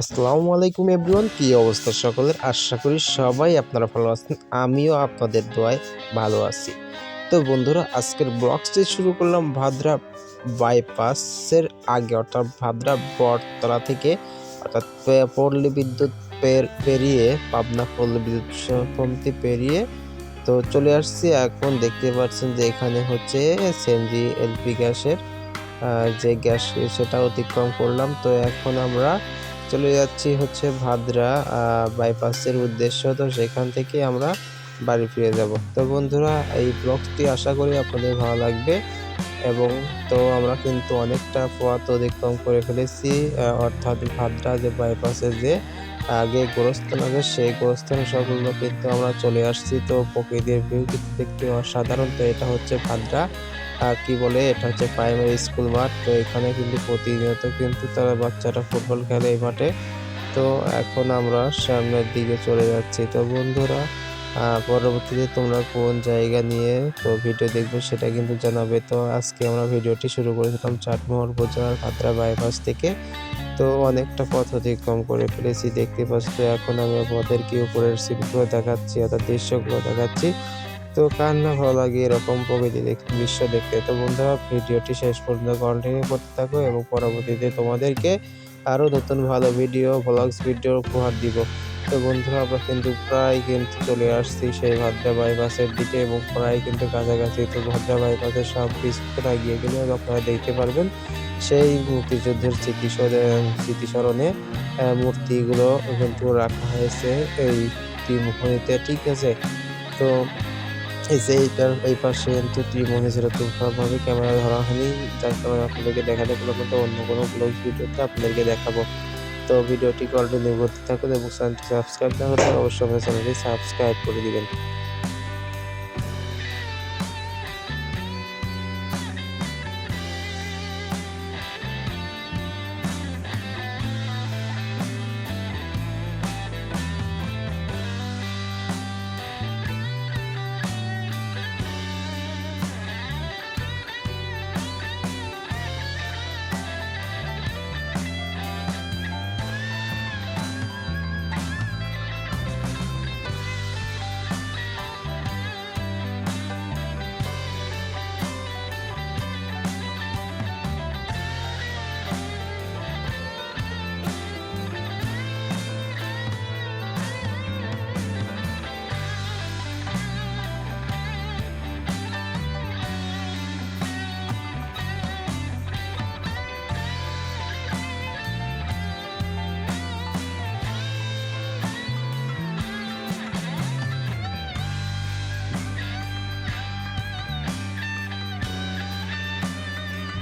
আসসালামু আলাইকুম এভরিওয়ান, কি অবস্থা সকলের? আশা করি সবাই আপনারা ভালো আছেন, আমিও আপনাদের দোয়ায় ভালো আছি। তো বন্ধুরা, আজকের ব্লগসটি শুরু করলাম ভাদ্রা বাইপাসের আগে, অর্থাৎ ভাদ্রা বটতলা থেকে, অর্থাৎ পল্লী বিদ্যুৎ পের- পেরিয়ে, পাবনা পল্লী বিদ্যুৎ পম্পতি পেরিয়ে, তো চলে আসছি। এখন দেখতে পাচ্ছেন যে এখানে হচ্ছে সিএনজি এলপি গ্যাসের যে গ্যাস সেটা অতিক্রম করলাম। তো এখন আমরা চলে যাচ্ছি হচ্ছে ভাদ্রা বাইপাসের উদ্দেশ্য। তো সেখান থেকে আমরা বাড়ি ফিরে যাব। তো বন্ধুরা, এই ব্লগটি আশা করি আপনাদের ভালো লাগবে এবং তো আমরা কিন্তু অনেকটা পথ অতিক্রম করে ফেলেছি অর্থাৎ ভাদ্রা যে বাইপাসে যে আগে গোরস্থান আছে সেই গোরস্থান সবগুলো কিন্তু আমরা চলে আসছি। তো প্রকৃতির ভিউ দেখতে অসাধারণ। তো এটা হচ্ছে ভাদ্রা। কি বলে? এটা হচ্ছে প্রাইমারি স্কুল মাঠ। তো এখানে কিন্তু প্রতিনিয়ত কিন্তু তারা বাচ্চারা ফুটবল খেলে এই মাঠে। তো এখন আমরা সামনের দিকে চলে যাচ্ছি। তো বন্ধুরা পরবর্তীতে তোমরা কোন জায়গা নিয়ে তো ভিডিও দেখবে সেটা কিন্তু জানাবে। তো আজকে আমরা ভিডিওটি শুরু করেছিলাম চাটমোহর উপজেলার ভাদ্রা বাইপাস থেকে। তো অনেকটা পথ অতিক্রম করে ফেলেছি, দেখতে পাচ্ছি। এখন আমি আপনাদেরকে উপরের সিটগুলো দেখাচ্ছি, অর্থাৎ দৃশ্যগুলো দেখাচ্ছি। তো কার না ভালো লাগে এরকম প্রকৃতি দৃশ্য দেখতে? তো বন্ধুরা, ভিডিওটি শেষ পর্যন্ত কন্টিনিউ করতে থাকো এবং পরবর্তীতে তোমাদেরকে আরও নতুন ভালো ভিডিও ব্লগস ভিডিও উপহার দিব। তো বন্ধুরা, আমরা কিন্তু প্রায় কিন্তু চলে আসছি সেই ভাদ্রা বাইপাসের দিকে এবং প্রায় কিন্তু কাছাকাছি তো ভাদ্রা বাইপাসের সব কিছুটা গিয়ে গেলে আপনারা দেখতে পারবেন সেই মুক্তিযুদ্ধের স্মৃতিসরে স্মৃতিস্মরণে মূর্তিগুলো কিন্তু রাখা হয়েছে এই ত্রিমুখনিতে, ঠিক আছে? তো এই যে এইটার এই পাশে কিন্তু ত্রিমণি ছিল তো ভাবে ক্যামেরা ধরা হয়নি, যার কারণে আপনাদেরকে দেখাতে পারলাম কিন্তু অন্য কোনো ব্লগ ভিডিওতে আপনাদেরকে দেখাবো। তো ভিডিওটি কন্টিনিউ করতে থাকুন এবং চ্যানেলটি সাবস্ক্রাইব না করলে অবশ্যই আমাদের চ্যানেলটি সাবস্ক্রাইব করে দিবেন।